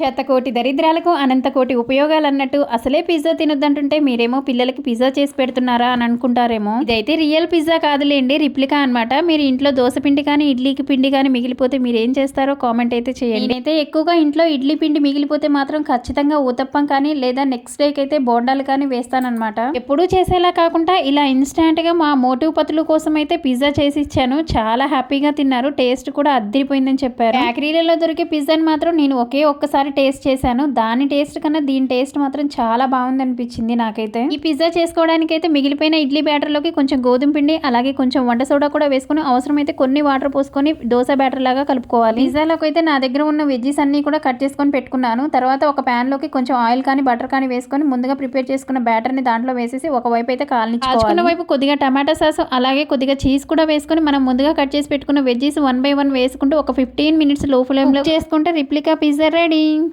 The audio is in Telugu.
శతకోటి దరిద్రాలకు అనంతకోటి ఉపయోగాలు అన్నట్టు అసలే పిజ్జా తినొద్దంటుంటే మీరేమో పిల్లలకి పిజ్జా చేసి పెడుతున్నారా అని అనుకుంటారేమో. ఇదైతే రియల్ పిజ్జా కాదులేండి రిప్లికా అన్నమాట. మీరు ఇంట్లో దోశ పిండి కానీ ఇడ్లీకి పిండి కానీ మిగిలిపోతే మీరు ఏం చేస్తారో కామెంట్ అయితే చేయండి. అయితే ఎక్కువగా ఇంట్లో ఇడ్లీ పిండి మిగిలిపోతే మాత్రం ఖచ్చితంగా ఊతప్పం కానీ లేదా నెక్స్ట్ డేకి అయితే బోండాలు కానీ వేస్తానమాట ఎప్పుడూ చేసేలా కాకుండా ఇలా ఇన్స్టాంట్గా మా మోటివ్ పతులు కోసం అయితే పిజ్జా చేసి ఇచ్చాను. చాలా హ్యాపీగా తిన్నారు. టేస్ట్ కూడా అద్దరిపోయిందని చెప్పారు. బేకరీలలో దొరికే పిజ్జాని మాత్రం నేను ఒకే ఒక్కసారి టేస్ట్ చేశాను. దాని టేస్ట్ కన్నా దీని టేస్ట్ మాత్రం చాలా బాగుంది అనిపించింది నాకైతే. ఈ పిజ్జా చేసుకోవడానికి అయితే మిగిలిపోయిన ఇడ్లీ బ్యాటర్లోకి కొంచెం గోధుమ పిండి అలాగే కొంచెం వంట సోడా కూడా వేసుకుని అవసరమైతే కొన్ని వాటర్ పోసుకొని దోశ బ్యాటర్ లాగా కలుపుకోవాలి. పిజ్జాలోకి అయితే నా దగ్గర ఉన్న వెజ్జీస్ అన్ని కూడా కట్ చేసుకొని పెట్టుకున్నాను. తర్వాత ఒక ప్యాన్లోకి కొంచెం ఆయిల్ కానీ బటర్ కానీ వేసుకొని ముందుగా ప్రిపేర్ చేసుకున్న బ్యాటర్ని దాంట్లో వేసేసి ఒక వైపు అయితే కాల్చుకున్న వైపు కొద్దిగా టమాటా సాస్ అలాగే కొద్దిగా చీజ్ కూడా వేసుకొని మనం ముందుగా కట్ చేసి పెట్టుకున్న వెజ్జీస్ వన్ బై వన్ వేసుకుంటూ ఒక ఫిఫ్టీన్ మినిట్స్లో ఫ్లేమ్లో చేసుకుంటే రిప్లికా పిజ్జా రెడీ. morning.